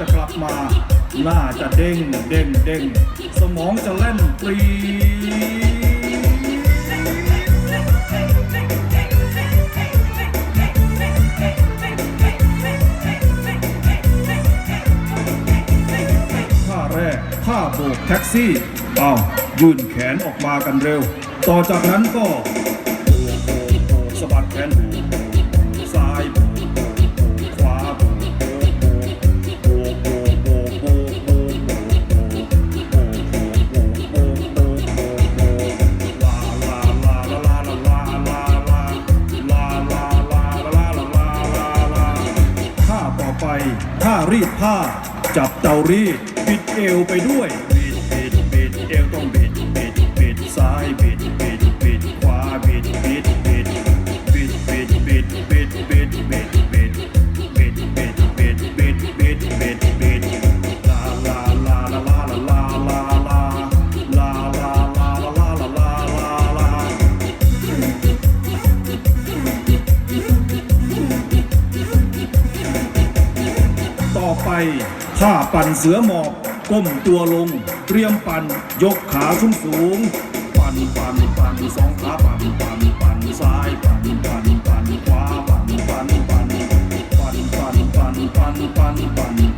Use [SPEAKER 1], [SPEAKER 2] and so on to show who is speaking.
[SPEAKER 1] จะกลับมาหน้าจะเด้งเด้งเด้งสมองจะเล่นปรีท่าแรกท่าโบกแท็กซี่เอายื่นแขนออกมากันเร็ว ต่อจากนั้นก็โบกสะบัดแขนหู รีดผ้า จับเตารีดบิดเอวไปด้วยบิดบิดบิดเอวต้องบิดบิดบิดซ้ายบิดบิด ไปท่าปั่นเสือหมอบก้มตัวลง เตรียมปั่นยกขาขึ้นสูง ปั่นปั่นปั่นสองขาปั่นปั่นปั่นซ้ายปั่นปั่นปั่นขวาปั่นปั่นปั่นปั่นปั่นปั่นปั่นปั่นปั่นปั่นปั่น